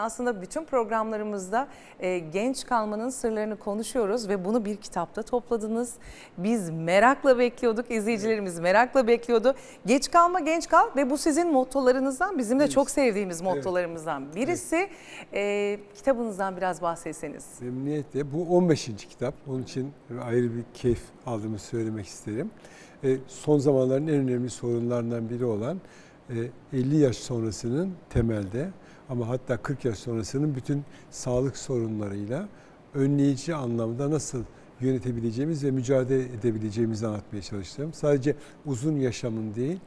Aslında bütün programlarımızda e, genç kalmanın sırlarını konuşuyoruz ve bunu bir kitapta topladınız. Biz merakla bekliyorduk, izleyicilerimiz merakla bekliyordu. Geç kalma, genç kal ve bu sizin mottolarınızdan, bizim de Evet. çok sevdiğimiz mottolarımızdan birisi. E, kitabınızdan biraz bahsetseniz. Memnuniyetle. Bu 15. kitap. Onun için ayrı bir keyif aldığımı söylemek isterim. E, son zamanların en önemli sorunlarından biri olan e, 50 yaş sonrasının temelde ama hatta 40 yaş sonrasının bütün sağlık sorunlarıyla önleyici anlamda nasıl yönetebileceğimiz ve mücadele edebileceğimizi anlatmaya çalıştım. Sadece uzun yaşamın değil,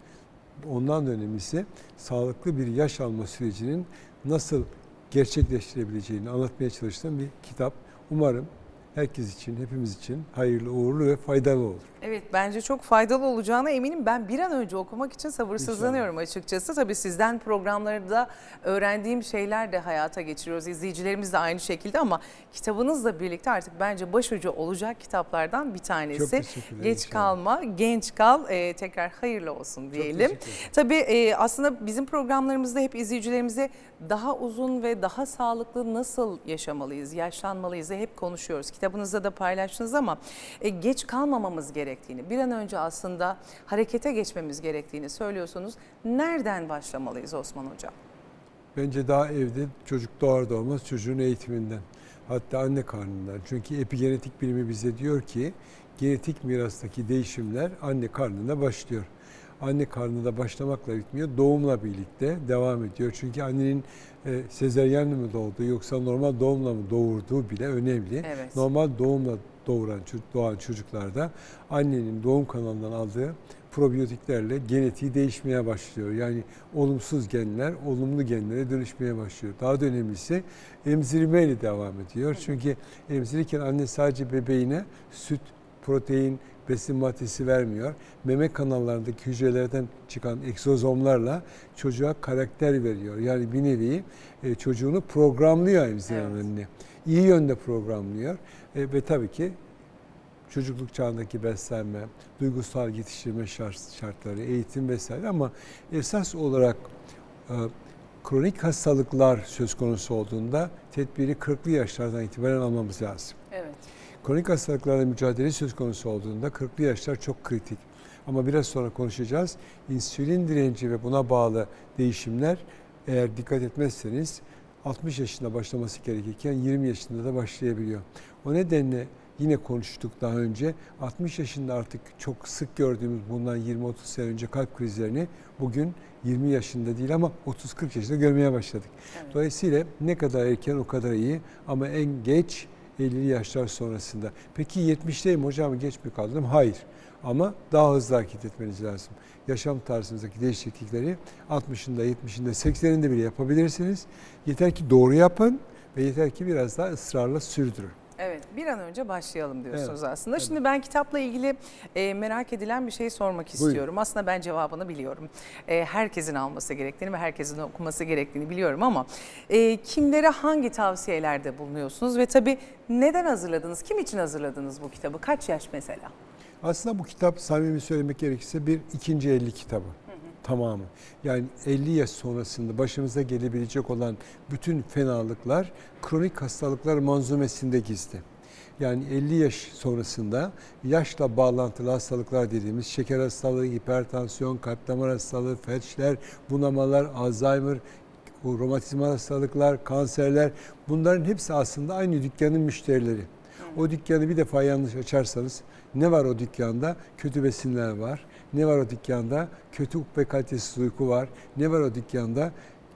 ondan da önemlisi sağlıklı bir yaş alma sürecinin nasıl gerçekleştirebileceğini anlatmaya çalıştığım bir kitap. Umarım herkes için, hepimiz için hayırlı, uğurlu ve faydalı olur. Evet bence çok faydalı olacağına eminim. Ben bir an önce okumak için sabırsızlanıyorum açıkçası. Tabii sizden programlarda öğrendiğim şeyler de hayata geçiriyoruz. İzleyicilerimiz de aynı şekilde ama kitabınızla birlikte artık bence başucu olacak kitaplardan bir tanesi. Çok teşekkürler, Geç inşallah. kalma, genç kal. Ee, tekrar hayırlı olsun diyelim. teşekkür ederim. Tabii e, aslında bizim programlarımızda hep izleyicilerimize daha uzun ve daha sağlıklı nasıl yaşamalıyız, yaşlanmalıyız diye hep konuşuyoruz. Kitabınızda da paylaştınız ama e, geç kalmamamız gerektiğini, bir an önce aslında harekete geçmemiz gerektiğini söylüyorsunuz. Nereden başlamalıyız Osman Hocam? Bence daha evde çocuk doğar doğmaz çocuğun eğitiminden. Hatta anne karnından. Çünkü epigenetik bilimi bize diyor ki genetik mirastaki değişimler anne karnında başlıyor. Anne karnında başlamakla bitmiyor, doğumla birlikte devam ediyor. Çünkü annenin e, sezeryenle mi doğduğu yoksa normal doğumla mı doğurduğu bile önemli. Evet. Normal doğumla doğuran doğan çocuklarda annenin doğum kanalından aldığı probiyotiklerle genetiği değişmeye başlıyor. Yani olumsuz genler olumlu genlere dönüşmeye başlıyor. Daha da önemlisi emzirmeyle devam ediyor. Çünkü emzirirken anne sadece bebeğine süt, protein, besin maddesi vermiyor. Meme kanallarındaki hücrelerden çıkan egzozomlarla çocuğa karakter veriyor. Yani bir nevi e, çocuğunu programlıyor emziren Evet. anne. İyi yönde programlıyor. E, ve tabii ki çocukluk çağındaki beslenme, duygusal yetiştirme şart- şartları, eğitim vesaire ama esas olarak e, kronik hastalıklar söz konusu olduğunda tedbiri 40'lı yaşlardan itibaren almamız lazım. Evet. Kronik hastalıklarla mücadele söz konusu olduğunda 40'lı yaşlar çok kritik. Ama biraz sonra konuşacağız. İnsülin direnci ve buna bağlı değişimler eğer dikkat etmezseniz 60 yaşında başlaması gerekirken 20 yaşında da başlayabiliyor. O nedenle yine konuştuk daha önce 60 yaşında artık çok sık gördüğümüz bundan 20-30 sene önce kalp krizlerini bugün 20 yaşında değil ama 30-40 yaşında görmeye başladık. Evet. Dolayısıyla ne kadar erken o kadar iyi ama en geç 50'li yaşlar sonrasında. Peki 70'teyim hocam geç mi kaldım? Hayır. Ama daha hızlı hareket etmeniz lazım. Yaşam tarzınızdaki değişiklikleri 60'ında, 70'inde, 80'inde bile yapabilirsiniz. Yeter ki doğru yapın ve yeter ki biraz daha ısrarla sürdürün. Evet, bir an önce başlayalım diyorsunuz Evet, aslında. evet. Şimdi ben kitapla ilgili e, merak edilen bir şey sormak Buyurun. istiyorum. Aslında ben cevabını biliyorum. E, herkesin alması gerektiğini ve herkesin okuması gerektiğini biliyorum ama e, kimlere hangi tavsiyelerde bulunuyorsunuz ve tabii neden hazırladınız? Kim için hazırladınız bu kitabı? Kaç yaş mesela? Aslında bu kitap samimi söylemek gerekirse bir ikinci 50 kitabı. Tamamı. Yani 50 yaş sonrasında başımıza gelebilecek olan bütün fenalıklar kronik hastalıklar manzumesinde gizli. Yani 50 yaş sonrasında yaşla bağlantılı hastalıklar dediğimiz şeker hastalığı, hipertansiyon, kalp damar hastalığı, felçler, bunamalar, Alzheimer, bu romatizmal hastalıklar, kanserler bunların hepsi aslında aynı dükkanın müşterileri. O dükkanı bir defa yanlış açarsanız ne var o dükkanda? Kötü besinler var. Ne var o dükkanda? Kötü ve kalitesiz uyku var. Ne var o dükkanda?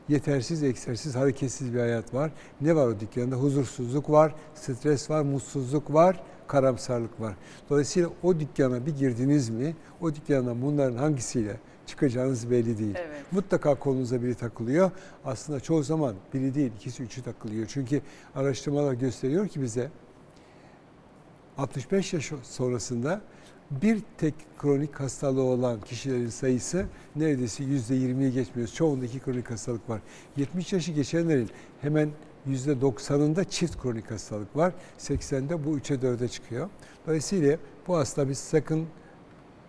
Yetersiz, egzersiz, hareketsiz bir hayat var. Ne var o dükkanda? Huzursuzluk var, stres var, mutsuzluk var, karamsarlık var. Dolayısıyla o dükkana bir girdiniz mi, o dükkandan bunların hangisiyle çıkacağınız belli değil. Evet. Mutlaka kolunuza biri takılıyor. Aslında çoğu zaman biri değil, ikisi, üçü takılıyor. Çünkü araştırmalar gösteriyor ki bize 65 yaş sonrasında bir tek kronik hastalığı olan kişilerin sayısı neredeyse %20'yi geçmiyor. Çoğunda iki kronik hastalık var. 70 yaşı geçenlerin hemen %90'ında çift kronik hastalık var. 80'de bu 3'e 4'e çıkıyor. Dolayısıyla bu aslında biz sakın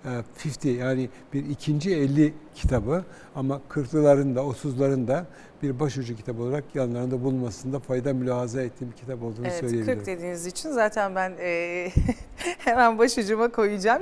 50 yani bir ikinci 50 kitabı ama 40'lıların da 30'ların da bir başucu kitap olarak yanlarında bulunmasında fayda mülahaza ettiğim bir kitap olduğunu Evet, söyleyebilirim. 40 dediğiniz için zaten ben e, hemen başucuma koyacağım.